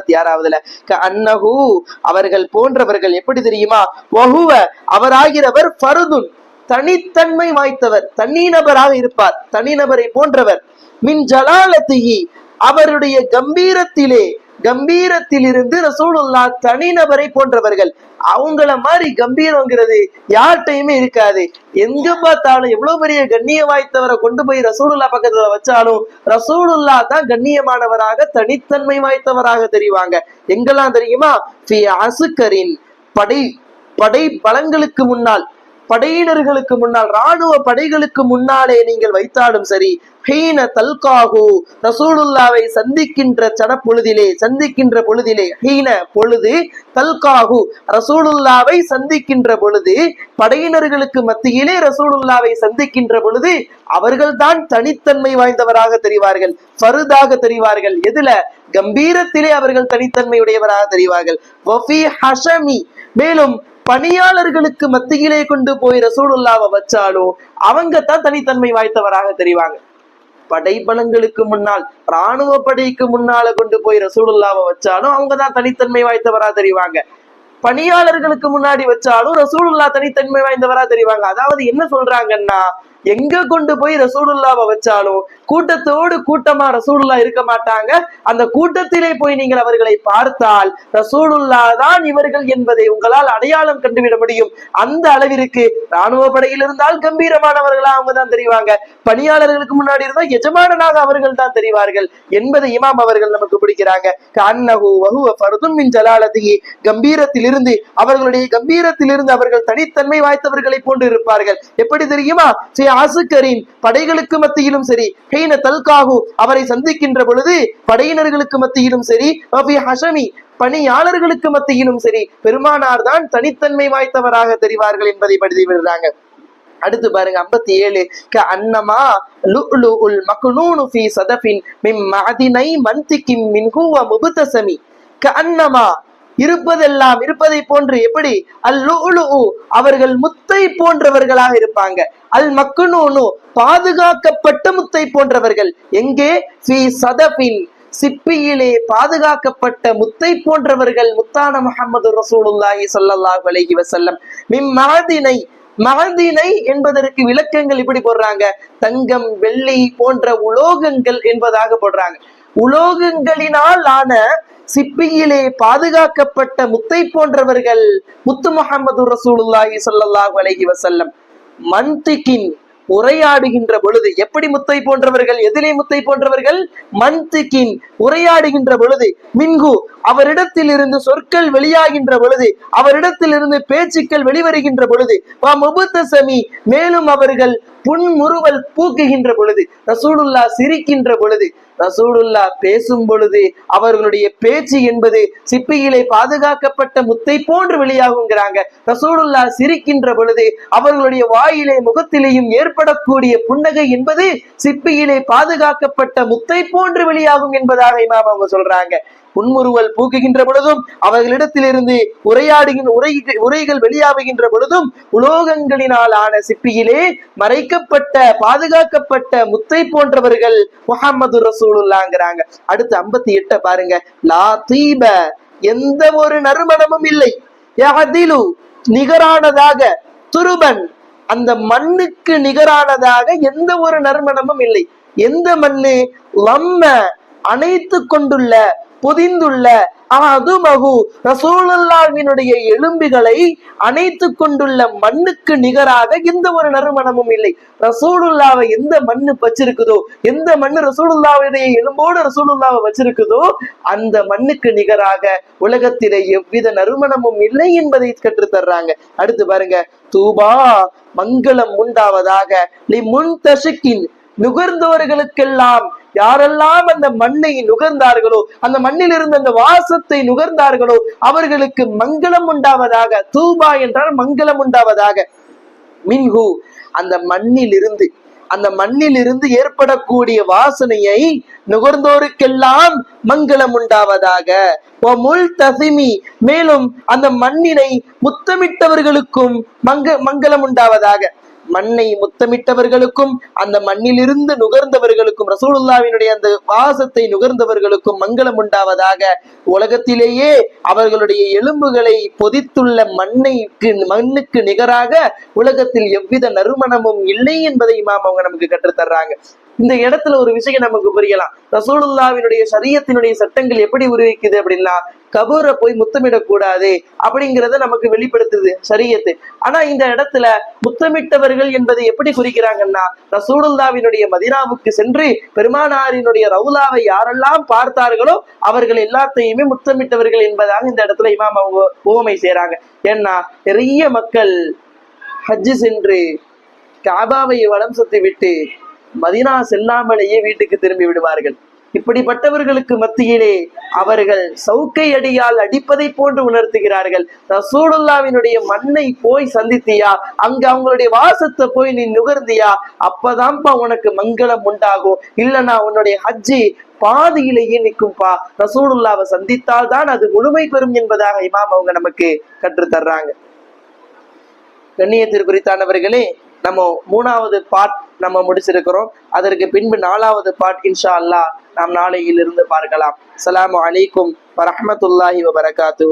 பாருங்க ஐம்பத்தி ஆறாவதுல க அன்னஹு அவர்கள் போன்றவர்கள் எப்படி தெரியுமா? வஹுவ அவராகிறவர் பருதுன் தனித்தன்மை வாய்த்தவர் தனிநபராக இருப்பார் தனிநபரை போன்றவர். மின் ஜலாலத்திஹி அவருடைய கம்பீரத்திலே கம்பீரத்தில் இருந்து ரசூலுல்லா தனிநபரை போன்றவர்கள். அவங்கள மாதிரி கம்பீரங்கிறது யார்கிட்டையுமே இருக்காது. எங்க பார்த்தாலும் எவ்வளவு பெரிய கண்ணிய வாய்த்தவரை கொண்டு போய் ரசூலுல்லா பக்கத்துல வச்சாலும் ரசூலுல்லா தான் கண்ணியமானவராக தனித்தன்மை வாய்த்தவராக தெரிவாங்க. எங்கெல்லாம் தெரியுமா? அசுக்கரின் படை படை பலங்களுக்கு முன்னால் படையினர்களுக்கு முன்னால் ராணுவ படைகளுக்கு முன்னாலே நீங்கள் வைத்தாலும் சரி ஹீன தல்காகு ரசூலுல்லாவை சந்திக்கின்ற சனப்பொழுதிலே சந்திக்கின்ற பொழுதிலே ஹீன பொழுது தல்காகு ரசூலுல்லாவை சந்திக்கின்ற பொழுது படையினர்களுக்கு மத்தியிலே ரசூலுல்லாவை சந்திக்கின்ற பொழுது அவர்கள்தான் தனித்தன்மை வாய்ந்தவராக தெரிவார்கள் ஃபருதாக தெரிவார்கள். எதுல? கம்பீரத்திலே அவர்கள் தனித்தன்மையுடையவராக தெரிவார்கள். வஃபி ஹஷமி மேலும் பணியாளர்களுக்கு மத்தியிலே கொண்டு போய் ரசூலுல்லாவை வச்சாலும் அவங்க தான் தனித்தன்மை வாய்த்தவராக தெரிவாங்க. படைபலங்களுக்கு முன்னால் ராணுவ படைக்கு முன்னால கொண்டு போய் ரசூலுல்லாவை வச்சாலும் அவங்க தான் தனித்தன்மை வாய்த்தவரா தெரிவாங்க. பணியாளர்களுக்கு முன்னாடி வச்சாலும் ரசூலுல்லா தனித்தன்மை வாய்ந்தவரா தெரிவாங்க. அதாவது என்ன சொல்றாங்கன்னா எங்க கொண்டு போய் ரசூலுல்லாவை வச்சாலும் கூட்டத்தோடு கூட்டமா ரசூலுல்லா இருக்க மாட்டாங்க. அந்த கூட்டத்திலே போய் நீங்கள் அவர்களை பார்த்தால் ரசூலுல்லா தான் இவர்கள் என்பதை உங்களால் அடையாளம் கண்டுவிட முடியும். அந்த அளவிற்கு ராணுவ படையில் இருந்தால் கம்பீரமானவர்களா அவங்க தான் தெரிவாங்க. பணியாளர்களுக்கு முன்னாடி இருந்தால் எஜமானனாக அவர்கள் தான் தெரிவார்கள். என்பதை இமாம் அவர்கள் நமக்கு பிடிக்கிறாங்க. கண்ணகு வகுவ பருதும் மின் ஜலாலதிகி கம்பீரத்திலிருந்து அவர்களுடைய கம்பீரத்திலிருந்து அவர்கள் தனித்தன்மை வாய்த்தவர்களை போன்று இருப்பார்கள். எப்படி தெரியுமா? ஸ்ரீ ஆசுக்கரின் படைகளுக்கு மத்தியிலும் சரி ஹெய்ன தல்காகு அவரை சந்திக்கின்ற பொழுது படையினர்களுக்கு மத்தியிலும் சரி ஹஷமி பணியாளர்களுக்கு மத்தியிலும் சரி பெருமானார் தான் தனித்தன்மை வாய்த்தவராக தெரிவார்கள் என்பதை படுத்தி விடுறாங்க. அடுத்து பாருங்க ஐம்பத்தி ஏழு க அன்னமா லுலு உல் மக்னூனு ஃபி சதபின் மிம் மதினை மந்திக்கிம் மின் முபுதசமி க அன்னமா இருப்பதெல்லாம் இருப்பதை போன்று எப்படி? அல்லு அவர்கள் முத்தை போன்றவர்களாக இருப்பாங்க. அல் மக்குனூனு பாதுகாக்கப்பட்ட முத்தை போன்றவர்கள். எங்கே? ஃபி சதபின் சிப்பியிலே பாதுகாக்கப்பட்ட முத்தை போன்றவர்கள் முத்தான முகமது ரசூலுல்லாஹி சல்லாஹ் அலஹி வசல்லம் மிம் மகதினை மகதினை என்பதற்கு விளக்கங்கள் இப்படி போடுறாங்க. தங்கம் வெள்ளி போன்ற உலோகங்கள் என்பதாக போடுறாங்க. உலோகங்களினால் ஆன சிப்பியிலே பாதுகாக்கப்பட்ட முத்தை போன்றவர்கள் முத்து முகமது ரசூலுல்லாஹி ஸல்லல்லாஹு அலஹி வசல்லம் மந்திக்கின் உரையாடுகின்ற பொழுது எப்படி முத்தை போன்றவர்கள் எதிலே முத்தை போன்றவர்கள்? மந்திக்கின் உரையாடுகின்ற பொழுது மின்கு அவரிடத்தில் இருந்து சொற்கள் வெளியாகின்ற பொழுது அவரிடத்தில் இருந்து பேச்சுக்கள் வெளிவருகின்ற பொழுது வா மேலும் அவர்கள் புன்முறுவல் பூக்குகின்ற பொழுது ரசூலுல்லா சிரிக்கின்ற பொழுது ரசூலுல்லா பேசும் பொழுது அவர்களுடைய பேச்சு என்பது சிப்பியிலே பாதுகாக்கப்பட்ட முத்தை போன்று வெளியாகுங்கிறாங்க. ரசூலுல்லா சிரிக்கின்ற பொழுது அவர்களுடைய வாயிலே முகத்திலேயும் ஏற்படக்கூடிய புன்னகை என்பது சிப்பியிலே பாதுகாக்கப்பட்ட முத்தை போன்று வெளியாகும் என்பதாக இமாம் அவங்க சொல்றாங்க. புன்முறுவல் பூக்குகின்ற பொழுதும் அவர்களிடத்திலிருந்து உரையாடுகின்ற உரை உரைகள் வெளியாகுகின்ற பொழுதும் உலோகங்களினால் ஆன சிப்பியிலே மறைக்கப்பட்ட பாதுகாக்கப்பட்ட முத்தை போன்றவர்கள் முகமது ரசூலுல்லாங்கிறாங்க. அடுத்து ஐம்பத்தி எட்ட பாருங்க. லா தீப எந்த ஒரு நறுமணமும் இல்லை. நிகரானதாக துருபன் அந்த மண்ணுக்கு நிகரானதாக எந்த ஒரு நறுமணமும் இல்லை. எந்த மண்ணு லம்ம அணைத்து கொண்டுள்ள புதிந்துள்ள அதுமகு ரசூலுல்லாவினுடைய எலும்புகளை அணைத்து கொண்டுள்ள மண்ணுக்கு நிகராக எந்த ஒரு நறுமணமும் இல்லை. ரசூலுல்லாவை எந்த மண்ணு வச்சிருக்குதோ எந்த மண்ணு ரசூலுல்லாவுடைய எலும்போடு ரசூலுல்லாவை வச்சிருக்குதோ அந்த மண்ணுக்கு நிகராக உலகத்திலே எவ்வித நறுமணமும் இல்லை என்பதை கற்றுத் தர்றாங்க. அடுத்து பாருங்க தூபா மங்களம் உண்டாவதாக லி முன் நுகர்ந்தவர்களுக்கெல்லாம் யாரெல்லாம் அந்த மண்ணை நுகர்ந்தார்களோ அந்த மண்ணில் இருந்து அந்த வாசத்தை நுகர்ந்தார்களோ அவர்களுக்கு மங்களம் உண்டாவதாக தூபா என்றால் மங்களம் உண்டாவதாக. மின்ஹு அந்த மண்ணில் இருந்து அந்த மண்ணில் இருந்து ஏற்படக்கூடிய வாசனையை நுகர்ந்தோருக்கெல்லாம் மங்களம் உண்டாவதாக. ஓ முல் தசிமி மேலும் அந்த மண்ணினை முத்தமிட்டவர்களுக்கும் மங்க மங்களம் உண்டாவதாக. மண்ணை முத்தமிட்டவர்களுக்கும் அந்த மண்ணிலிருந்து நுகர்ந்தவர்களுக்கும் ரசூலுல்லாவினுடைய அந்த வாசத்தை நுகர்ந்தவர்களுக்கும் மங்களம் உண்டாவதாக உலகத்திலேயே அவர்களுடைய எலும்புகளை பொதித்துள்ள மண்ணைக்கு மண்ணுக்கு நிகராக உலகத்தில் எவ்வித நறுமணமும் இல்லை என்பதை இமாம் அவங்க நமக்கு கற்றுத்தர்றாங்க. இந்த இடத்துல ஒரு விஷயம் நமக்கு புரியலாம். ரசூலுல்லாவினுடைய சரியத்தினுடைய சட்டங்கள் எப்படி உருவிக்குது அப்படின்னா கபூரை போய் முத்தமிடக்கூடாது அப்படிங்கிறத நமக்கு வெளிப்படுத்துது சரியத்து. ஆனா இந்த இடத்துல முத்தமிட்டவர்கள் என்பதை எப்படி குறிக்கிறாங்கன்னா ரசூலுல்லாவினுடைய மதினாவுக்கு சென்று பெருமானாரினுடைய ரவுலாவை யாரெல்லாம் பார்த்தார்களோ அவர்கள் எல்லாத்தையுமே முத்தமிட்டவர்கள் என்பதாக இந்த இடத்துல இமாம் அவங்க உவமை செய்றாங்க. ஏன்னா நிறைய மக்கள் ஹஜ்ஜு சென்று காபாவை வளம் சுத்தி விட்டு மதினா செல்லாமலேயே வீட்டுக்கு திரும்பி விடுவார்கள். இப்படிப்பட்டவர்களுக்கு மத்தியிலே அவர்கள் சவுக்கை அடியால் அடிப்பதை போன்று உணர்த்துகிறார்கள். ரசூலுல்லாவினுடைய மண்ணை போய் சந்தித்தியா? அங்க அவங்களுடைய வாசத்தை போய் நீ நுகர்ந்தியா? அப்பதான்ப்பா உனக்கு மங்களம் உண்டாகும். இல்லனா உன்னுடைய ஹஜ்ஜி பாதியிலேயே நிற்கும்பா. ரசூலுல்லாவை சந்தித்தால் தான் அது முழுமை பெறும் என்பதாக இமாம் அவங்க நமக்கு கற்றுத் தர்றாங்க நம்ம மூணாவது பார்ட் நம்ம முடிச்சிருக்கிறோம். அதற்கு பின்பு நாலாவது பார்ட் இன்ஷா அல்லாஹ் நாம் நாளையிலிருந்து பார்க்கலாம். அஸ்ஸலாமு அலைக்கும் வரமத்துல்லாஹி வரகாத்து